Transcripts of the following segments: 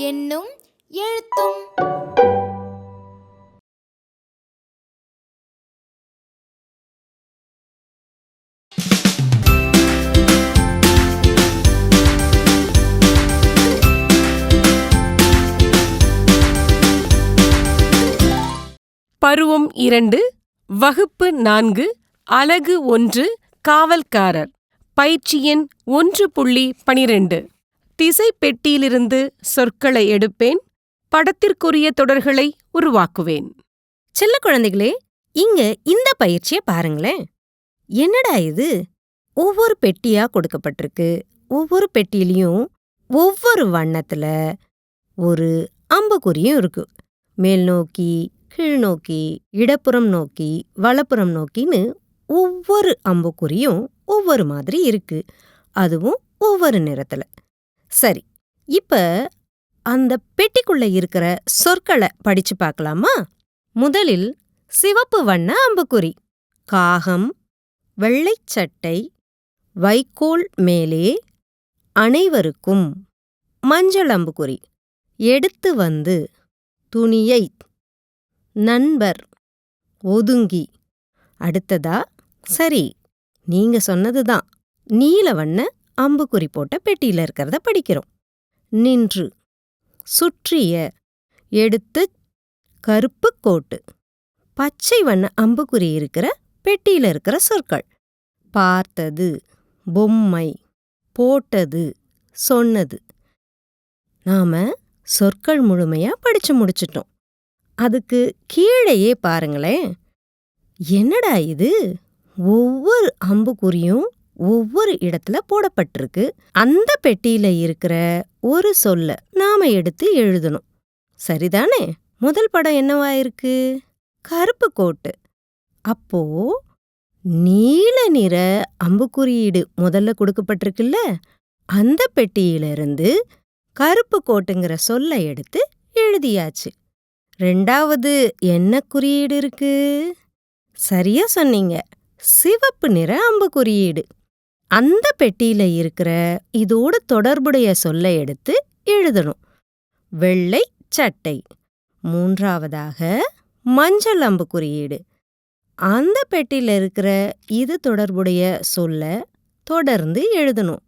என்னும் எழுத்தும். பருவம் இரண்டு வகுப்பு நான்கு அலகு ஒன்று காவல்காரர். பயிற்சி எண் ஒன்று புள்ளி பனிரெண்டு. திசை பெட்டியிலிருந்து சொற்களை எடுப்பேன் படத்திற்குரிய தொடர்களை உருவாக்குவேன். செல்ல குழந்தைகளே இங்க இந்த பயிற்சியை பாருங்களேன். என்னடா இது? ஒவ்வொரு பெட்டியா கொடுக்கப்பட்டிருக்கு? ஒவ்வொரு பெட்டியிலையும் ஒவ்வொரு வண்ணத்துல ஒரு அம்புக்குறியும் இருக்கு. மேல் நோக்கி கீழ் நோக்கி இடப்புறம் நோக்கி வலப்புறம் நோக்கின்னு ஒவ்வொரு அம்புக்குறியும் ஒவ்வொரு மாதிரி இருக்கு. அதுவும் ஒவ்வொரு நிறத்துல. சரி இப்ப அந்த பெட்டிக்குள்ள இருக்கிற சொற்களை படிச்சு பார்க்கலாமா முதலில் சிவப்பு வண்ண அம்புக்குறி. காகம் வெள்ளைச் சட்டை வைக்கோல் மேலே அனைவருக்கும் மஞ்சள் அம்புக்குறி. எடுத்து வந்து துணியை நண்பர். ஒதுங்கி. அடுத்ததா சரி நீங்க சொன்னது தான். நீல வண்ண அம்புக்குறி போட்ட பெட்டியில இருக்கிறத படிக்கிறோம். நின்று. சுற்றிய எடுத்து கருப்பு கோட்டு. பச்சை வண்ண அம்புக்குறி இருக்கிற பெட்டியில இருக்கிற சொற்கள். பார்த்தது பொம்மை. போட்டது சொன்னது. நாம சொற்கள் முழுமையா படிச்சு முடிச்சிட்டோம். அதுக்கு கீழேயே பாருங்களேன். என்னடா இது? ஒவ்வொரு அம்புக்குறியும் ஒவ்வொரு இடத்துல போடப்பட்டிருக்கு. அந்த பெட்டியில இருக்கிற ஒரு சொல்ல நாம எடுத்து எழுதணும். சரிதானே? முதல் படம் என்னவா இருக்கு கருப்பு கோட்டு. அப்போ நீல நிற அம்புக்குறியீடு முதல்ல கொடுக்கப்பட்டிருக்குல்ல? அந்த பெட்டியிலிருந்து கருப்பு கோட்டுங்கிற சொல்ல எடுத்து எழுதியாச்சு. ரெண்டாவது என்ன குறியீடு இருக்கு? சரியா சொன்னீங்க. சிவப்பு நிற அம்பு குறியீடு. அந்த பெட்டியில இருக்கிற இதோட தொடர்புடைய சொல்லை எடுத்து எழுதணும். வெள்ளை சட்டை. மூன்றாவதாக மஞ்சள் அம்பு குறியீடு. அந்த பெட்டியில இருக்கிற இது தொடர்புடைய சொல்ல தொடர்ந்து எழுதணும்.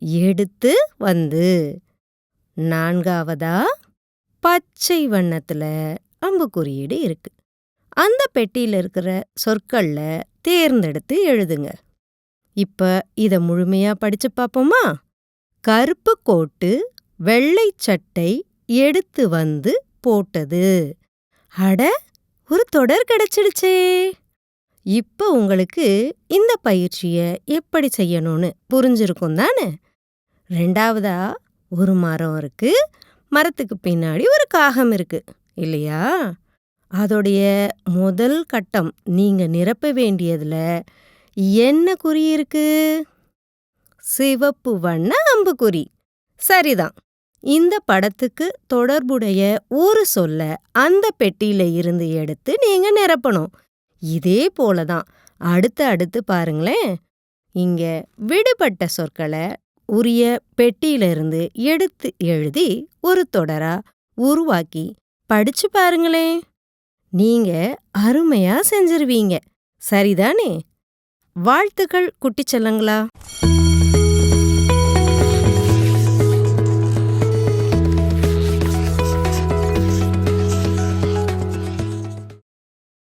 எடுத்து வந்து. நான்காவதா? பச்சை வண்ணத்துல அம்பு குறியீடு இருக்கு. அந்த பெட்டியில் இருக்கிற சொற்கள்ல தேர்ந்தெடுத்து எழுதுங்க. இப்ப இத முழுமையா படிச்சு பாப்போமா? கருப்பு கோட்டு வெள்ளை சட்டை எடுத்து வந்து போட்டது. அட ஒரு தொடர் கிடைச்சிடுச்சே. இப்ப உங்களுக்கு இந்த பயிற்சிய எப்படி செய்யணும்னு புரிஞ்சிருக்கும் தானே? ரெண்டாவதா ஒரு மரம் இருக்கு மரத்துக்கு பின்னாடி ஒரு காகம் இருக்கு. இல்லையா? அதோடைய முதல் கட்டம் நீங்க நிரப்ப வேண்டியதுல என்ன குறி இருக்கு? சிவப்பு வண்ண அம்புக்குறி சரிதான். இந்த படத்துக்கு தொடர்புடைய ஒரு சொல்ல அந்த பெட்டியில இருந்து எடுத்து நீங்க நிரப்பணும். இதே போலதான். அடுத்து அடுத்து பாருங்களேன். இங்க விடுபட்ட சொற்களை உரிய பெட்டியிலிருந்து எடுத்து எழுதி ஒரு தொடரா உருவாக்கி படிச்சு பாருங்களேன் நீங்க அருமையா செஞ்சிருவீங்க. சரிதானே? வாழ்த்துக்கள் குட்டி செல்லங்களா